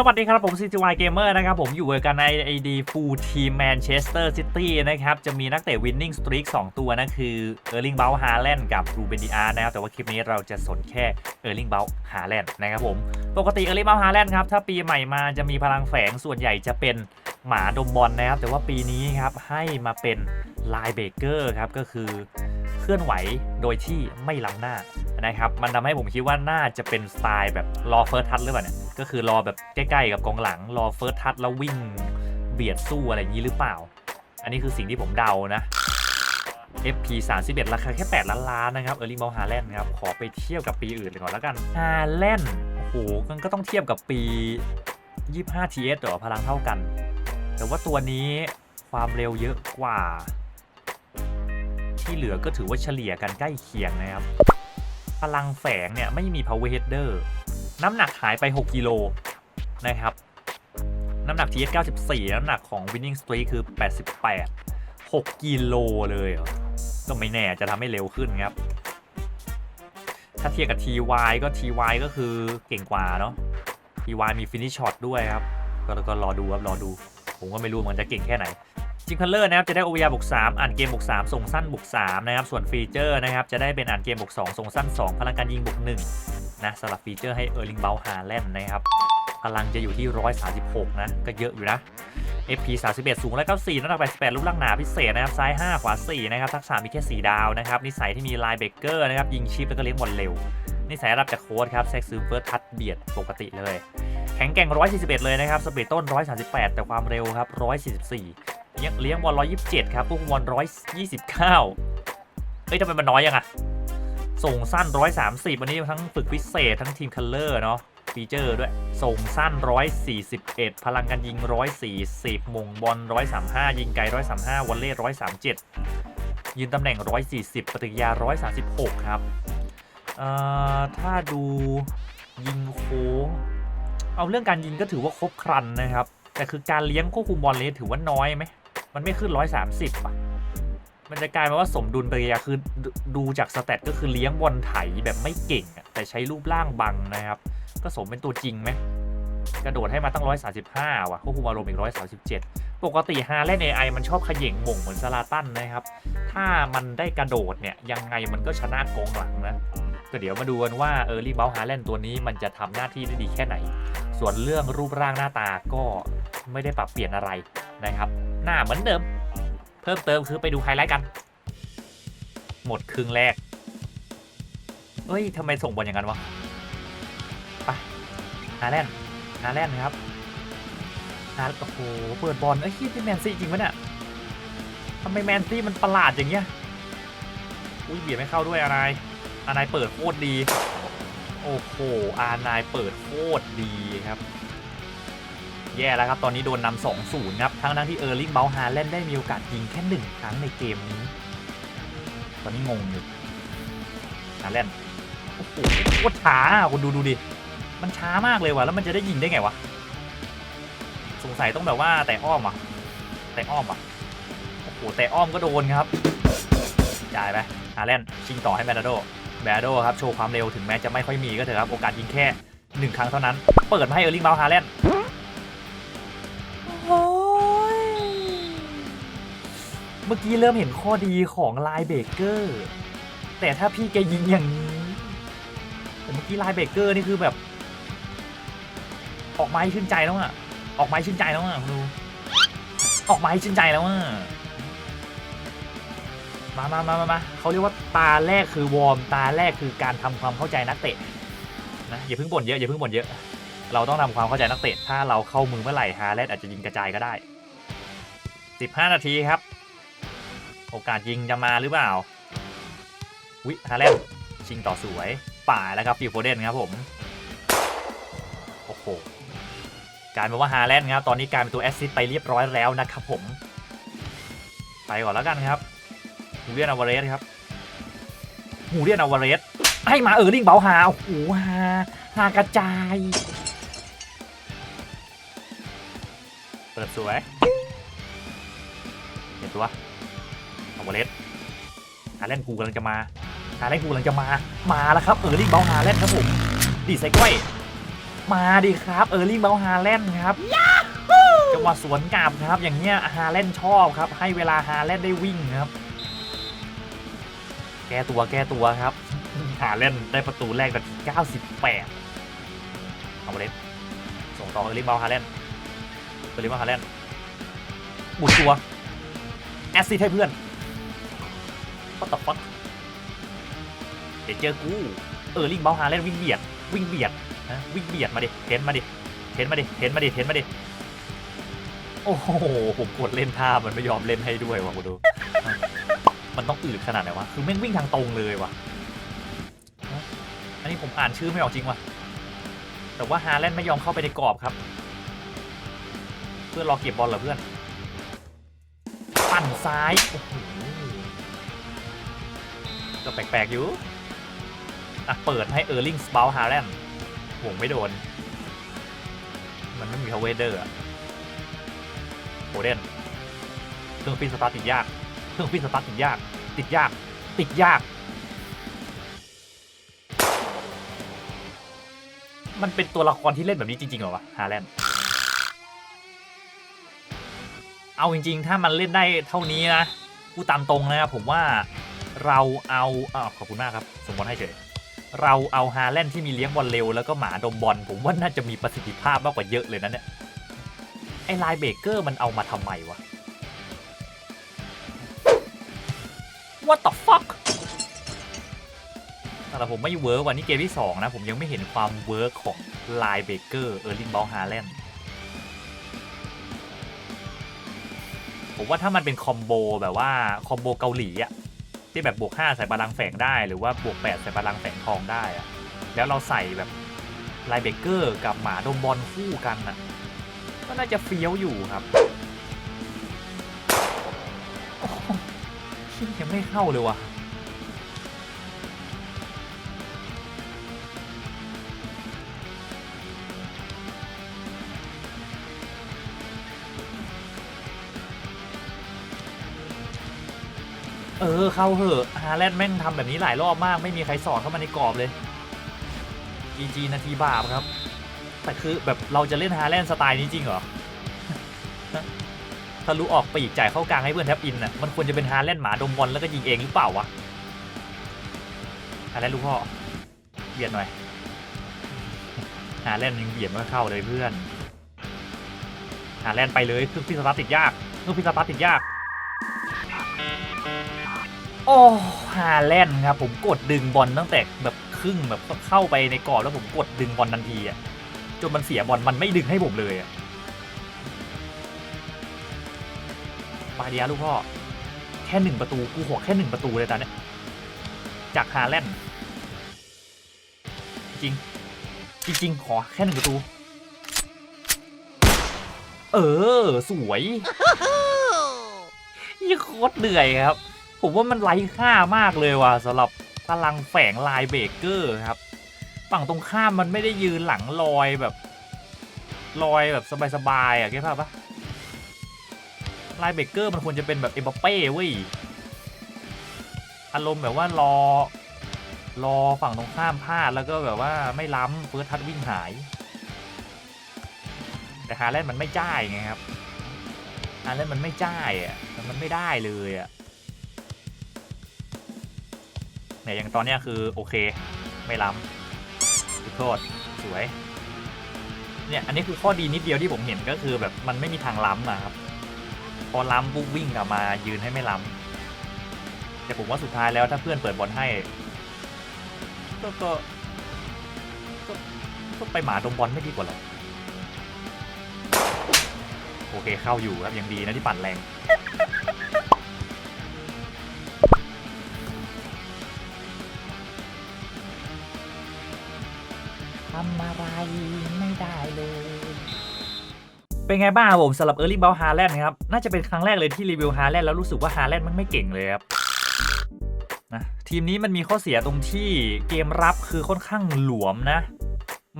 สวัสดีครับผม CGY Gamer นะครับ ผมอยู่กันใน AD Full Team Manchester City นะครับ จะมีนักเตะ Winning Streak 2 ตัวนะคือ Erling b a u h a l a n d กับ Ruben Dias นะครับ แต่ว่าคลิปนี้เราจะสนแค่ Erling b a u h a l a n d นะครับผม ปกติ Erling b a u Haaland ครับ ถ้าปีใหม่มาจะมีพลังแฝงส่วนใหญ่จะเป็นหมาดมบอลนะครับ แต่ว่าปีนี้ครับให้มาเป็นไลน์เบเกอร์ครับก็คือเคลื่อนไหวโดยที่ไม่ล้ำหน้า นะครับมันทำให้ผมคิดว่าน่าจะเป็นสไตล์แบบรอเฟิร์สทัชหรือเปล่าเนี่ยก็คือรอแบบใกล้ๆกับกองหลังรอเฟิร์สทัชแล้ววิ่งเบียดสู้อะไรอย่างนี้หรือเปล่า อันนี้คือสิ่งที่ผมเดานะ FP 31ราคาแค่ 8 ล้านล้านนะครับเออร์ลิงบอลฮาแลนด์ครับขอไปเทียบกับปีอื่นเลยก่อนแล้วกันฮาแลนด์โอ้โหมันก็ต้องเทียบกับปี 25 TS เหรอพลังเท่ากัน แต่ว่าตัวนี้ความเร็วเยอะกว่า ที่เหลือก็ถือว่าเฉลี่ยกันใกล้เคียงนะครับ พลังแฝงเนี่ยไม่มี power header น้ำหนักหายไป 6กิโลนะครับ น้ำหนัก TS 94 น้ำหนักของ winning streak คือ 88 6กิโลเลยก็ไม่แน่จะทำให้เร็วขึ้นครับ ถ้าเทียบกับ TY ก็ TY ก็คือเก่งกว่าเนาะ TY มี finish shot ด้วยครับ ก็ก็รอดูครับ รอดู ผมก็ไม่รู้มันจะเก่งแค่ไหน จิงคัลเลอร์นะครับจะได้ OVR บวก3อ่านเกมบวก3ส่งสั้นบวก3นะครับส่วนฟีเจอร์นะครับจะได้เป็นอ่านเกมบวก2ส่งสั้น 2 พลังการยิงบวก1นะสำหรับฟีเจอร์ให้เออร์ลิงเบลฮาแลนด์นะครับพลังจะอยู่ที่ 136 นะ ก็เยอะอยู่นะ FP 31 สูง 194น้ำหนัก88รูปร่างหนาพิเศษนะครับ ซ้าย 5 ขวา 4 นะครับ ทักษะมีแค่ 4 ดาวนะครับ นิสัยที่มีไลน์เบเกอร์นะครับ ยิงชิปแล้วก็เลี้ยงบอลเร็ว นิสัยรับจากโค้ดครับ แซกซึมเฟิร์สทัชเบียดปกติเลย แข็งแกร่ง 141 เลยนะครับ สปีดต้น 138 แต่ความเร็วครับ 144 เลี้ยงเลี้ยงบอล127ครับพวกบอล129เฮ้ยทำไมมันน้อยยังอะส่งสั้น130วันนี้ทั้งฝึกพิเศษทั้งทีมคัลเลอร์เนาะฟีเจอร์ด้วย ส่งสั้น141พลังการยิง140มงบอล135ยิงไกล135วอลเล่137ยืนตำแหน่ง140ปฏิกิริยา136ครับเอ่อถ้าดูยิงโค้ง เอาเรื่องการยิงก็ถือว่าครบครันนะครับ แต่คือการเลี้ยงควบคุมบอลเลยถือว่าน้อยไหม มันไม่ขึ้น130อะ มันจะกลายมาว่าสมดุลปริยาคือดดูจากสเตตก็คือเลี้ยงบอลไถแบบไม่เก่งอะแต่ใช้รูปร่างบังนะครับ ก็สมเป็นตัวจริงไหมกระโดดให้มาตั้ง 135 ว่ะควบคุมอารมณ์อีก 137 ปกติฮาเล่น AI มันชอบขย่งหม่งเหมือนซาลาตันนะครับ ถ้ามันได้กระโดดเนี่ย ยังไงมันก็ชนะกองหลังนะ ก็เดี๋ยวมาดูกันว่าเออร์ลี่เบลฮาแลนตัวนี้มันจะทำหน้าที่ได้ดีแค่ไหน ส่วนเรื่องรูปร่างหน้าตาก็ไม่ได้ปรับเปลี่ยนอะไรนะครับ หน้าเหมือนเดิม เพิ่มเติมคือไปดูไฮไลท์กัน หมดครึ่งแรก เอ้ยทำไมส่งบอลอย่างนั้นวะ ไปฮาแลนด์ฮาแลนด์ครับฮาโอ้โห เปิดบอลเอ้ยที่แมนซี่จริงปะเนี่ยทำไมแมนซี่มันประหลาดอย่างเงี้ย อุ้ยเบียดไม่เข้าด้วยอะไรอานายเปิดโคตรดี โอ้โห อานายเปิดโคตรดีครับ แย่แล้วครับ ตอนนี้โดนนำสองศูนย์ครับ ทั้งทั้งที่เออร์ลิงเบลฮาเล่นได้มีโอกาสยิงแค่หนึ่งครั้งในเกมนี้ ตอนนี้งงอยู่ฮาเล่นโอ้โหโคตรช้าอะคุณดูดูดิ มันช้ามากเลยว่ะ แล้วมันจะได้ยิงได้ไงวะ สงสัยต้องแบบว่าแต่อ้อมอะ แต่อ้อมอะ โอ้โห แต่อ้อมก็โดนครับ จ่ายไปฮาแลนชิงต่อให้แมนาโดแมนาโดครับ โชว์ความเร็วถึงแม้จะไม่ค่อยมีก็เถอะครับ โอกาสยิงแค่หนึ่งครั้งเท่านั้น เปิดมาให้เออร์ลิงเบลฮาแลน เมื่อกี้เริ่มเห็นข้อดีของลน์เบเกอร์ แต่ถ้าพี่แกยิงอย่างนี้แต่เมื่อกี้ลน์เบเกอร์นี่คือแบบ ออกไม้ชื่นใจแล้วอะออกไม้ชื่นใจแล้วอะคุณดูออกไม้ชื่นใจแล้วอะมามามามามาเขาเรียกว่าตาแรกคือวอร์มตาแรกคือการทำความเข้าใจนักเตะนะอย่าเพิ่งบ่นเยอะอย่าเพิ่งบ่นเยอะ เราต้องทำความเข้าใจนักเตะถ้าเราเข้ามือเมื่อไหร่ฮาแลนด์อาจจะยิงกระจายก็ได้ 15 นาทีครับ โอกาสยิงจะมาหรือเปล่า วิฮาแลนชิงต่อสวย ป่าแล้วครับฟิลโฟเดนครับผม โอ้โหกลายเป็นว่าฮาแลนด์ครับ ตอนนี้กลายเป็นตัวแอสซิสไปเรียบร้อยแล้วนะครับผม ไปก่อนแล้วกันครับฮูเรียนอวาเรสครับฮูเรียนอวาเรสให้มาเออร์ลิงเบลฮาโอ้โหฮาฮากระจาย เปิดสวยเห็นตัว วาเรสฮาแลนด์กูกำลังจะมาฮาแลนด์กูกำลังจะมามาแล้วครับเออร์ลิงเบลฮาแลนด์ครับผมดีไซก้อยมาดิครับเออร์ลิงเบลฮาแลนด์ครับจังหวะสวนกลับครับ อย่างเงี้ยฮาแลนด์ชอบครับ ให้เวลาฮาแลนด์ได้วิ่งครับ แก้ตัวแก้ตัวครับฮาแลนด์ได้ประตูแรกนาที98เอาไปเล่นส่งต่อเออร์ลิงเบลฮาแลนด์เออร์ลิงเบลฮาแลนด์บุดตัวแอสซิสให้เพื่อน What the fuck เดี๋ยวเจอกูเออลิงเบลฮาแลนวิ่งเบียดวิ่งเบียดนะวิ่งเบียดมาดิเทนมาดิเทนมาดิเทนมาดิเทนมาดิโอ้โหผมกดเล่นท่ามันไม่ยอมเล่นให้ด้วยว่ะกูดู มันต้องอืดขนาดไหนวะคือแม่งวิ่งทางตรงเลยว่ะฮะอันนี้ผมอ่านชื่อไม่ออกจริงว่ะแต่ว่าฮาแลนด์ไม่ยอมเข้าไปในกรอบครับ เพื่อรอเก็บบอลเหรอเพื่อน ปั่นซ้ายโอ้โห ก็แปลกๆอยู่ อะ เปิดให้เออร์ลิงสเปาฮาแลนด์ผมไม่โดน มันไม่มีพาวเวเดอร์อะโอเดนเครื่องฟินสตาร์ติดยาก เครื่องฟินสตาร์ติดยาก ติดยาก ติดยาก มันเป็นตัวละครที่เล่นแบบนี้จริงๆเหรอวะฮาแลนด์เอาจริงๆ ถ้ามันเล่นได้เท่านี้นะพูดตามตรงนะครับผมว่า เราเอาอ่าขอบคุณมากครับสมบอลให้เฉยเราเอาฮาแลนด์ที่มีเลี้ยงบอลเร็วแล้วก็หมาดมบอลผมว่าน่าจะมีประสิทธิภาพมากกว่าเยอะเลยนะเนี่ยไอ้ไลน์เบเกอร์มันเอามาทำไมวะ What the fuck แต่ผมไม่เวิร์กวันนี้เกมที่ 2 นะ ผมยังไม่เห็นความเวิร์กของไลน์เบเกอร์เออร์ลิงบอลฮาแลนด์ผมว่าถ้ามันเป็นคอมโบแบบว่า คอมโบเกาหลีอะ ที่แบบบวก5ใส่พลังแฝงได้ หรือว่าบวก8ใส่พลังแฝงทองได้อะแล้วเราใส่แบบไลเบเกอร์กับหมาดมบอลคู่กันน่ะก็น่าจะเฟี้ยวอยู่ครับยังไม่เข้าเลยว่ะ เออเข้าเหอะฮาแลนด์แม่งทำแบบนี้หลายรอบมาก ไม่มีใครสอดเข้ามาในกรอบเลย GG นาทีบาปครับ แต่คือแบบเราจะเล่นฮาแลนด์สไตล์นี้จริงเหรอถ้ารู้ออกปีกจ่ายเข้ากลางให้เพื่อนแทบอินน่ะมันควรจะเป็นฮาแลนด์หมาดมบอลแล้วก็ยิงเองหรือเปล่าวะฮาแลนด์ลูกพ่อเบียดหน่อยฮาแลนด์ยังเบียดไม่เข้าเลยเพื่อนฮาแลนด์ไปเลยคืองพิสตาร์ทติดยากคืองพิสตาร์ทติดยาก โอ้ฮาแลนด์ครับผมกดดึงบอลตั้งแต่แบบครึ่งแบบเข้าไปในกรอบแล้วผมกดดึงบอลทันทีอะจนมันเสียบอลมันไม่ดึงให้ผมเลยอะมาเดียลูกพ่อแค่หนึ่งประตูกูหวกแค่หนึ่งประตูเลยตอนเนี้ยจากฮาแลนด์จริงจริง ๆ ขอแค่หนึ่งประตู เออ สวยยี่โคตรเหนื่อยครับ ผมว่ามันไร้ค่ามากเลยว่ะสำหรับพลังแฝงลายเบเกอร์ครับ ฝั่งตรงข้ามมันไม่ได้ยืนหลังลอยแบบลอยแบบสบายๆอะเก็ตภาพปะลายเบเกอร์มันควรจะเป็นแบบเอมบัปเป้เว้ยอารมณ์แบบว่ารอ รอฝั่งตรงข้ามพลาดแล้วก็แบบว่าไม่ล้ำเฟิร์สทัดวิ่งหาย แต่ฮาแลนด์มันไม่จ่ายไงครับฮาแลนด์มันไม่จ่ายอะมันไม่ได้เลยอะ เนี่ยอย่างตอนนี้คือโอเค ไม่ล้ำจุดโทษสวย เนี่ยอันนี้คือข้อดีนิดเดียวที่ผมเห็นก็คือแบบมันไม่มีทางล้ำนะครับ พอล้ำปุ๊บวิ่งกลับมายืนให้ไม่ล้ำแต่ผมว่าสุดท้ายแล้วถ้าเพื่อนเปิดบอลให้ก็ก็ก็ก็ไปหมาดมบอลไม่ดีกว่าหรอโอเคเข้าอยู่ครับยังดีนะที่ปั่นแรง เป็นไงบ้างผมสำหรับ Early b a l l h a r l a n d ครับ น่าจะเป็นครั้งแรกเลยที่รีวิว h a r l a n d แล้วรู้สึกว่า h a r l a n d มันไม่เก่งเลยครับนะทีมนี้มันมีข้อเสียตรงที่เกมรับคือค่อนข้างหลวมนะ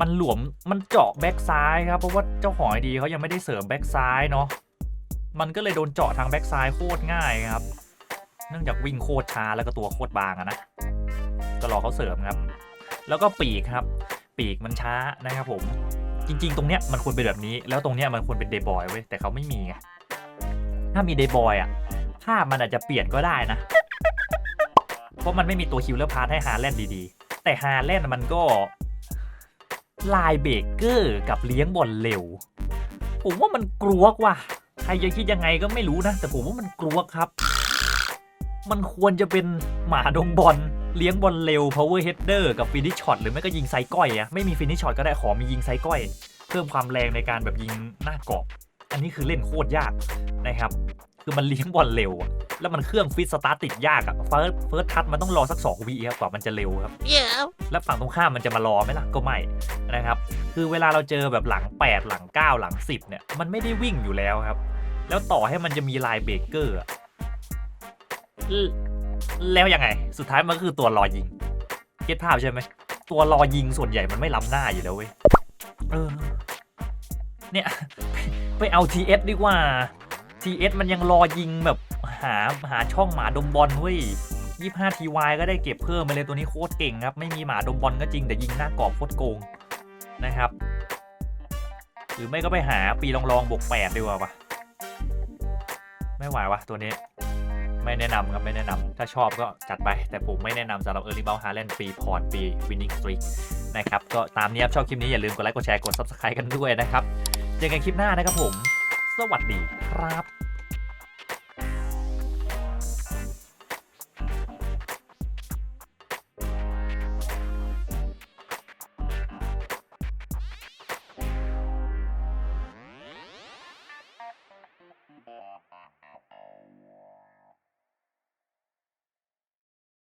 มันหลวมมันเจาะแบ็กซ้ายครับเพราะว่าเจ้าของไอดีเขายังไม่ได้เสริมแบ็กซ้ายเนาะมันก็เลยโดนเจาะทางแบ็กซ้ายโคตรง่ายครับ เนื่องจากวิ่งโคตรช้าแล้วก็ตัวโคตรบางอะนะก็รอเขาเสริมครับ แล้วก็ปีกครับ ปีกมันช้านะครับผม จริง ๆ ตรงเนี้ยมันควรเป็นแบบนี้ แล้วตรงเนี้ยมันควรเป็นเดย์บอยเว้ยแต่เขาไม่มีไงถ้ามีเดย์บอยอะภาพมันอาจจะเปลี่ยนก็ได้นะ เพราะมันไม่มีตัวคิวเลอร์พาร์ทให้ฮาแลนด์ดีๆ แต่ฮาแลนด์มันก็ลายเบเกอร์กับเลี้ยงบอลเร็ว ผมว่ามันกลัวกว่ะใครจะคิดยังไงก็ไม่รู้นะ แต่ผมว่ามันกลัวครับ มันควรจะเป็นหมาดงบอล เลี้ยงบอลเร็ว power header กับฟินิชช็อตหรือไม่ก็ยิงไซก้อยอะไม่มีฟินิชช็อตก็ได้ขอมียิงไซก้อย เพิ่มความแรงในการแบบยิงหน้ากรอบ อันนี้คือเล่นโคตรยากนะครับ คือมันเลี้ยงบอลเร็วอะแล้วมันเครื่องฟิตสตาร์ทติดยากอะเฟิร์สเฟิร์สทัชมันต้องรอสัก2วิครับกว่ามันจะเร็วครับ Yeah. แล้วฝั่งตรงข้ามมันจะมารอไหมล่ะก็ไม่นะครับ คือเวลาเราเจอแบบหลัง 8 หลัง 9 หลัง 10 เนี่ยมันไม่ได้วิ่งอยู่แล้วครับ แล้วต่อให้มันจะมีลายเบรกเกอร์อะล แล้วยังไง สุดท้ายมันก็คือตัวรอยิงเก็ตภาพใช่ไหม ตัวรอยิงส่วนใหญ่มันไม่ล้ำหน้าอยู่แล้วเว้ย เออ เนี่ย ไปเอา TS ดีกว่า TS มันยังรอยิงแบบหาหาช่องหมาดมบอลเว้ย25 TY ก็ได้เก็บเพิ่มมาเลยตัวนี้โคตรเก่งครับ ไม่มีหมาดมบอลก็จริงแต่ยิงหน้ากรอบโคตรโกงนะครับ หรือไม่ก็ไปหาปีลองลองบวก8ดีกว่าปะไม่ไหววะตัวนี้ ไม่แนะนำครับไม่แนะนำถ้าชอบก็จัดไป แต่ผมไม่แนะนำสำหรับ Early b o u n d Haaland ปีพอร์ตปี Winning Streak นะครับก็ตามนี้ครับชอบคลิปนี้อย่าลืมกดไลค์กดแชร์กด Subscribe กันด้วยนะครับ เจอกันคลิปหน้านะครับผม สวัสดีครับ